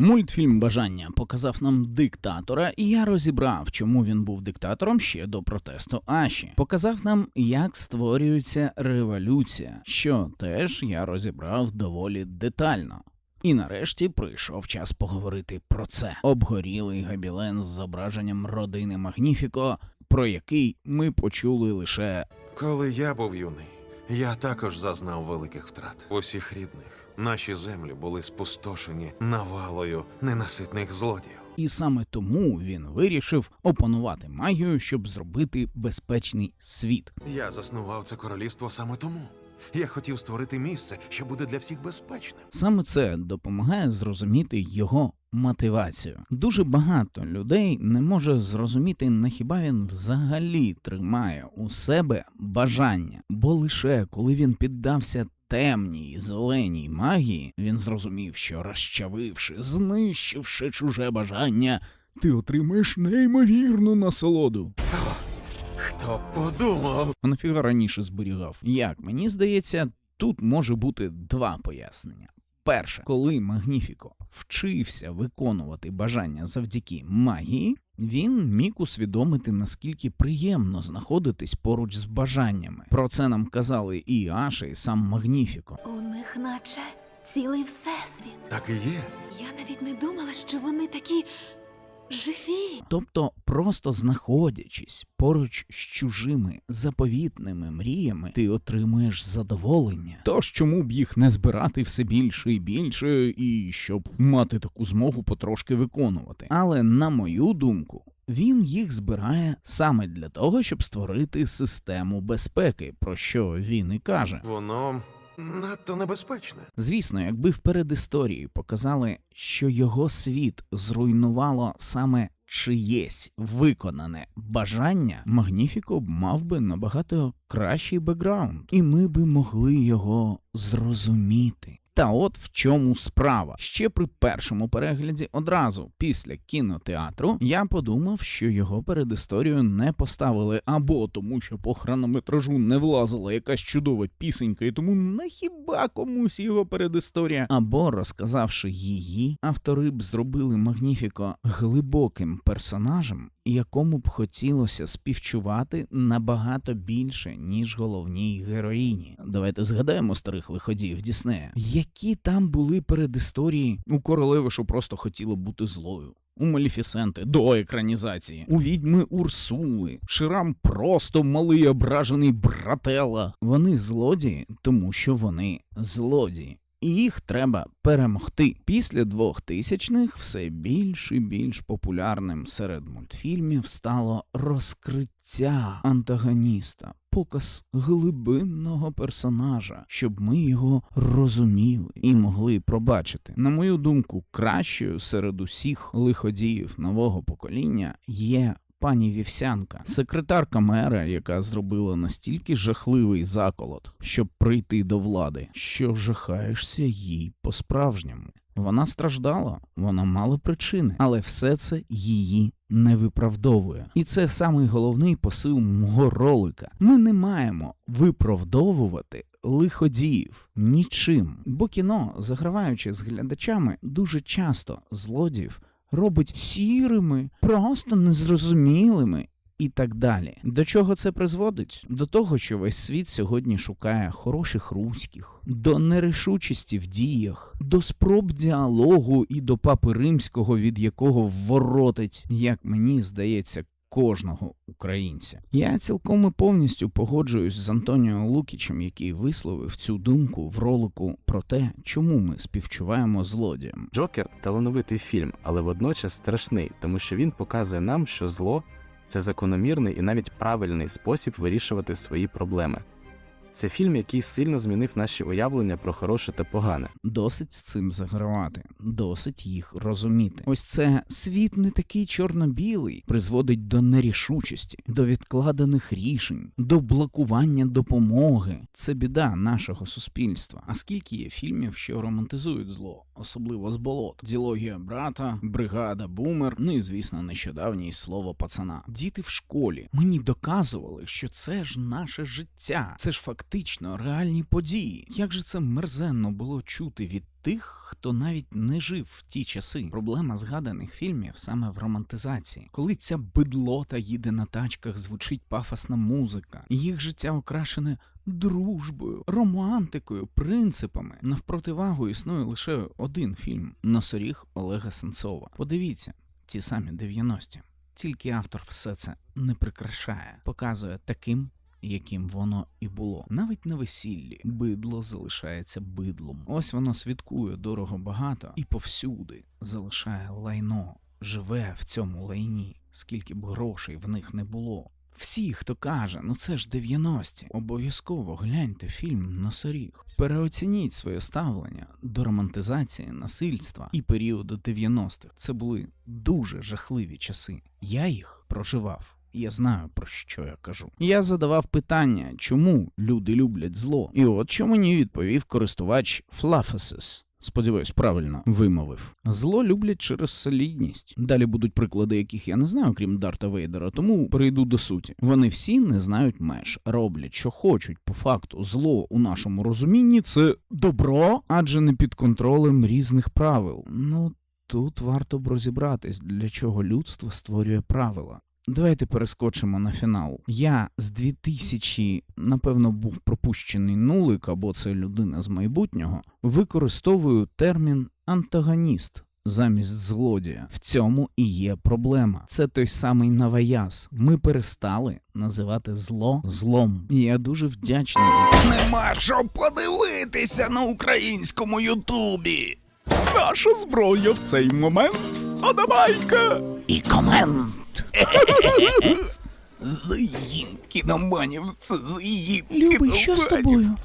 Мультфільм Бажання показав нам диктатора, і я розібрав, чому він був диктатором ще до протесту Аші. Показав нам, як створюється революція, що теж я розібрав доволі детально. І нарешті прийшов час поговорити про це. Обгорілий габілен з зображенням родини Магніфіко, про який ми почули лише Коли я був юний, я також зазнав великих втрат усіх рідних. Наші землі були спустошені навалою ненаситних злодіїв. І саме тому він вирішив опанувати магію, щоб зробити безпечний світ. Я заснував це королівство саме тому. Я хотів створити місце, що буде для всіх безпечним. Саме це допомагає зрозуміти його мотивацію. Дуже багато людей не може зрозуміти, на хіба він взагалі тримає у себе бажання, бо лише коли він піддався темній зеленій магії, він зрозумів, що розчавивши, знищивши чуже бажання, ти отримаєш неймовірну насолоду. Хто подумав? А нафіга раніше зберігав? Як мені здається, тут може бути два пояснення. Перше, коли Магніфіко вчився виконувати бажання завдяки магії, він міг усвідомити, наскільки приємно знаходитись поруч з бажаннями. Про це нам казали і Аша, і сам Магніфіко. У них наче цілий всесвіт. Так і є. Я навіть не думала, що вони такі живі. Тобто, просто знаходячись поруч з чужими заповітними мріями, ти отримуєш задоволення. Тож чому б їх не збирати все більше і більше, і щоб мати таку змогу потрошки виконувати. Але на мою думку. Він їх збирає саме для того, щоб створити систему безпеки, про що він і каже. Воно надто небезпечне. Звісно, якби в передісторії показали, що його світ зруйнувало саме чиєсь виконане бажання, Магніфіко б мав би набагато кращий бекграунд, і ми би могли його зрозуміти. Та от в чому справа. Ще при першому перегляді, одразу. Після кінотеатру, я подумав, що його передісторію не поставили. Або тому, що по хронометражу не влазила якась чудова пісенька, і тому нахіба комусь його передісторія, або розказавши її, автори б зробили Магніфіко глибоким персонажем, якому б хотілося співчувати набагато більше, ніж головній героїні. Давайте згадаємо старих лиходіїв Діснея. Які там були передісторії у королеви, що просто хотіла бути злою. У Маліфісенти до екранізації, у відьми Урсули, Ширам просто малий ображений брателла. Вони злодії, тому що вони злодії. І їх треба перемогти. Після двохтисячних все більш і більш популярним серед мультфільмів стало розкриття антагоніста, показ глибинного персонажа, щоб ми його розуміли і могли пробачити. На мою думку, кращою серед усіх лиходіїв нового покоління є пані Вівсянка, секретарка мера, яка зробила настільки жахливий заколот, щоб прийти до влади, що жахаєшся їй по-справжньому. Вона страждала, вона мала причини, але все це її не виправдовує. І це самий головний посил мого ролика. Ми не маємо виправдовувати лиходіїв нічим, бо кіно, заграваючи з глядачами, дуже часто злодіїв робить сірими, просто незрозумілими. І так далі. До чого це призводить? До того, що весь світ сьогодні шукає хороших руських, до нерішучості в діях, до спроб діалогу і до папи римського, від якого воротить, як мені здається, кожного українця. Я цілком і повністю погоджуюсь з Антоніо Лукічем, який висловив цю думку в ролику про те, чому ми співчуваємо злодіям. Джокер талановитий фільм, але водночас страшний, тому що він показує нам, що зло це закономірний і навіть правильний спосіб вирішувати свої проблеми. Це фільм, який сильно змінив наші уявлення про хороше та погане. Досить з цим загравати, досить їх розуміти. Ось це світ не такий чорно-білий, призводить до нерішучості, до відкладених рішень, до блокування допомоги. Це біда нашого суспільства. А скільки є фільмів, що романтизують зло, особливо з болот, ділогія брата, бригада, бумер, ну і звісно, нещодавній слово пацана. Діти в школі мені доказували, що це ж наше життя, це ж фактично фактично реальні події. Як же це мерзенно було чути від тих, хто навіть не жив в ті часи. Проблема згаданих фільмів саме в романтизації, коли ця бидлота їде на тачках, звучить пафосна музика, їх життя окрашене дружбою, романтикою, принципами. Навпротивагу існує лише один фільм Носоріг Олега Сенцова. Подивіться, ті самі 90-ті. Тільки автор все це не прикрашає, показує таким, яким воно і було. Навіть на весіллі бидло залишається бидлом. Ось воно свідкує дорого багато і повсюди залишає лайно, живе в цьому лайні, скільки б грошей в них не було. Всі, хто каже, ну це ж 90-ті, обов'язково гляньте фільм Носоріг. Переоцініть своє ставлення до романтизації, насильства і періоду 90-х. Це були дуже жахливі часи. Я їх проживав. Я знаю про що я кажу. Я задавав питання, чому люди люблять зло. І от що мені відповів користувач Fluffesis. Сподіваюсь, правильно вимовив. Зло люблять через солідність. Далі будуть приклади, яких я не знаю, крім Дарта Вейдера, тому перейду до суті. Вони всі не знають меж, роблять, що хочуть. По факту, зло у нашому розумінні це добро, адже не під контролем різних правил. Ну тут варто б розібратись, для чого людство створює правила. Давайте перескочимо на фінал. Я з 2000, напевно, був пропущений нулик, або це людина з майбутнього, використовую термін антагоніст. Замість злодія в цьому і є проблема. Це той самий Наваяз. Ми перестали називати зло злом. І я дуже вдячний. Нема що подивитися на українському Ютубі. Наша зброя в цей момент подавайка і комент. Заїн кіноманів, це. Любий, що з тобою?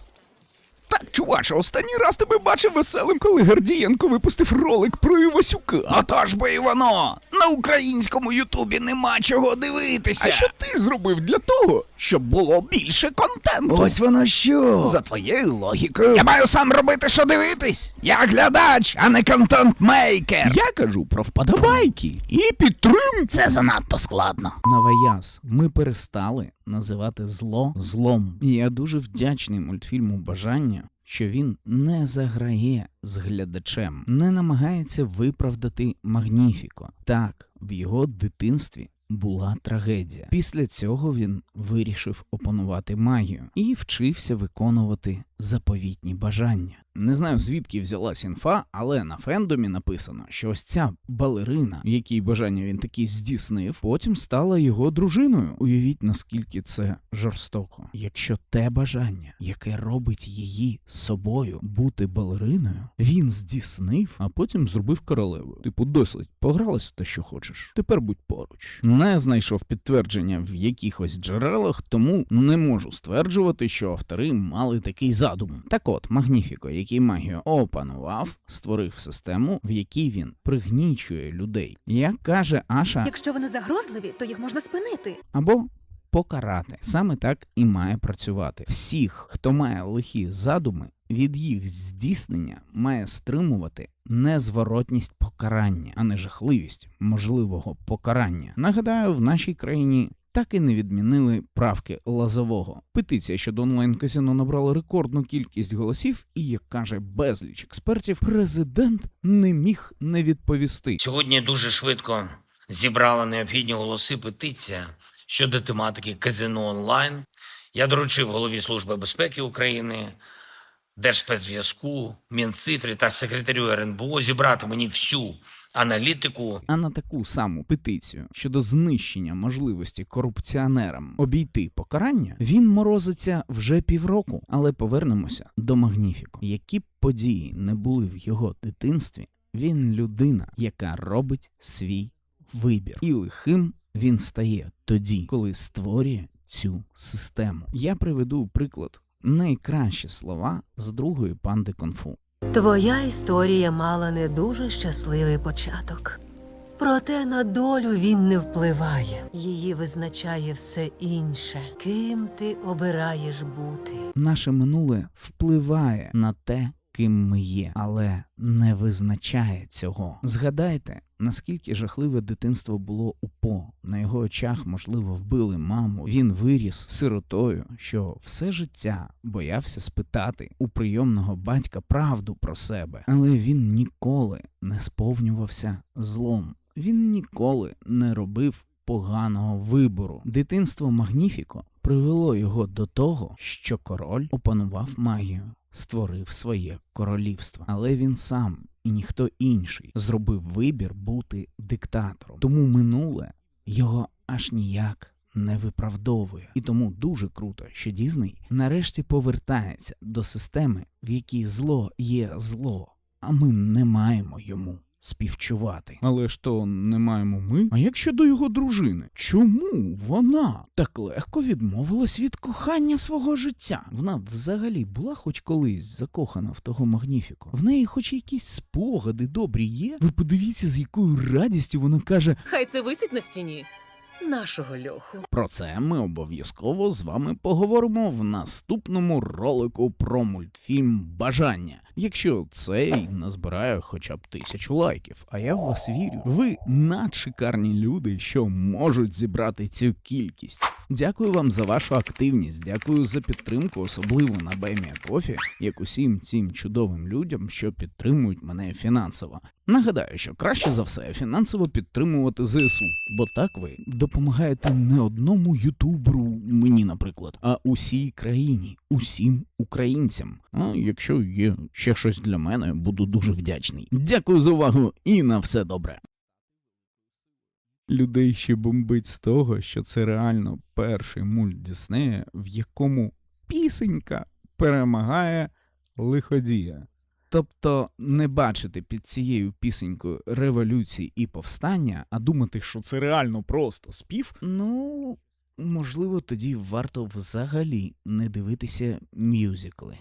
Так, чуваче, останній раз тебе бачив веселим, коли Гордієнко випустив ролик про Івасюка. А то ж бо і воно! На українському Ютубі нема чого дивитися. А що ти зробив для того, щоб було більше контенту? Ось воно що. За твоєю логікою. Я маю сам робити, що дивитись. Я глядач, а не контент-мейкер. Я кажу про вподобайки і підтрим. Це занадто складно. Наваяз, ми перестали називати зло злом. І я дуже вдячний мультфільму Бажання. Що він не заграє з глядачем, не намагається виправдати Магніфіко. Так, в його дитинстві була трагедія. Після цього він вирішив опанувати магію і вчився виконувати заповітні бажання. Не знаю звідки взялась інфа, але на фендомі написано, що ось ця балерина, якій бажання він таки здійснив, потім стала його дружиною. Уявіть, наскільки це жорстоко. Якщо те бажання, яке робить її собою бути балериною, він здійснив, а потім зробив королевою. Типу, досить, погралась в те, що хочеш. Тепер будь поруч. Не знайшов підтвердження в якихось джерелах, тому не можу стверджувати, що автори мали такий задум. Так от, Магніфіко, який магію опанував, створив систему, в якій він пригнічує людей. Як каже Аша, Якщо вони загрозливі, то їх можна спинити. або покарати. Саме так і має працювати. Всіх, хто має лихі задуми, від їх здійснення має стримувати незворотність покарання, а не жахливість можливого покарання. Нагадаю, в нашій країні. Так і не відмінили правки Лазового. Петиція щодо онлайн-казино набрала рекордну кількість голосів, і, як каже безліч експертів, президент не міг не відповісти. Сьогодні дуже швидко зібрала необхідні голоси петиція щодо тематики казино онлайн. Я доручив голові Служби безпеки України, Держспецзв'язку, Мінцифрі та секретарю РНБО зібрати мені всю аналітику А на таку саму петицію щодо знищення можливості корупціонерам обійти покарання, він морозиться вже півроку. Але повернемося до Магніфіко. Які б події не були в його дитинстві, він людина, яка робить свій вибір, і лихим він стає тоді, коли створює цю систему. Я приведу приклад найкращі слова з другої панди конфу. Твоя історія мала не дуже щасливий початок. Проте на долю він не впливає. Її визначає все інше. Ким ти обираєш бути? Наше минуле впливає на те, ким ми є, але не визначає цього. Згадайте, наскільки жахливе дитинство було у По. На його очах, можливо, вбили маму. Він виріс сиротою, що все життя боявся спитати у прийомного батька правду про себе, але він ніколи не сповнювався злом. Він ніколи не робив поганого вибору. Дитинство Магніфіко привело його до того, що король опанував магію, створив своє королівство. Але він сам і ніхто інший зробив вибір бути диктатором. Тому минуле його аж ніяк не виправдовує. І тому дуже круто, що Дізней нарешті повертається до системи, в якій зло є зло, а ми не маємо йому співчувати. Але ж то не маємо ми. А як щодо його дружини? Чому вона так легко відмовилась від кохання свого життя? Вона взагалі була хоч колись закохана в того Магніфіко. В неї хоч якісь спогади добрі є. Ви подивіться, з якою радістю вона каже: Хай це висить на стіні нашого льоху. Про це ми обов'язково з вами поговоримо в наступному ролику про мультфільм Бажання. Якщо цей назбирає хоча б тисячу лайків, а я в вас вірю. Ви надшикарні люди, що можуть зібрати цю кількість. Дякую вам за вашу активність, дякую за підтримку, особливо на Баймія Кофі, як усім цим чудовим людям, що підтримують мене фінансово. Нагадаю, що краще за все фінансово підтримувати ЗСУ, бо так ви допомагаєте не одному ютуберу, мені, наприклад, а усій країні, усім українцям. А якщо є ще щось для мене, буду дуже вдячний. Дякую за увагу і на все добре. Людей ще бомбить з того, що це реально перший мульт Діснея, в якому пісенька перемагає лиходія. Тобто не бачити під цією пісенькою революції і повстання, а думати, що це реально просто спів, ну можливо, тоді варто взагалі не дивитися мюзикли.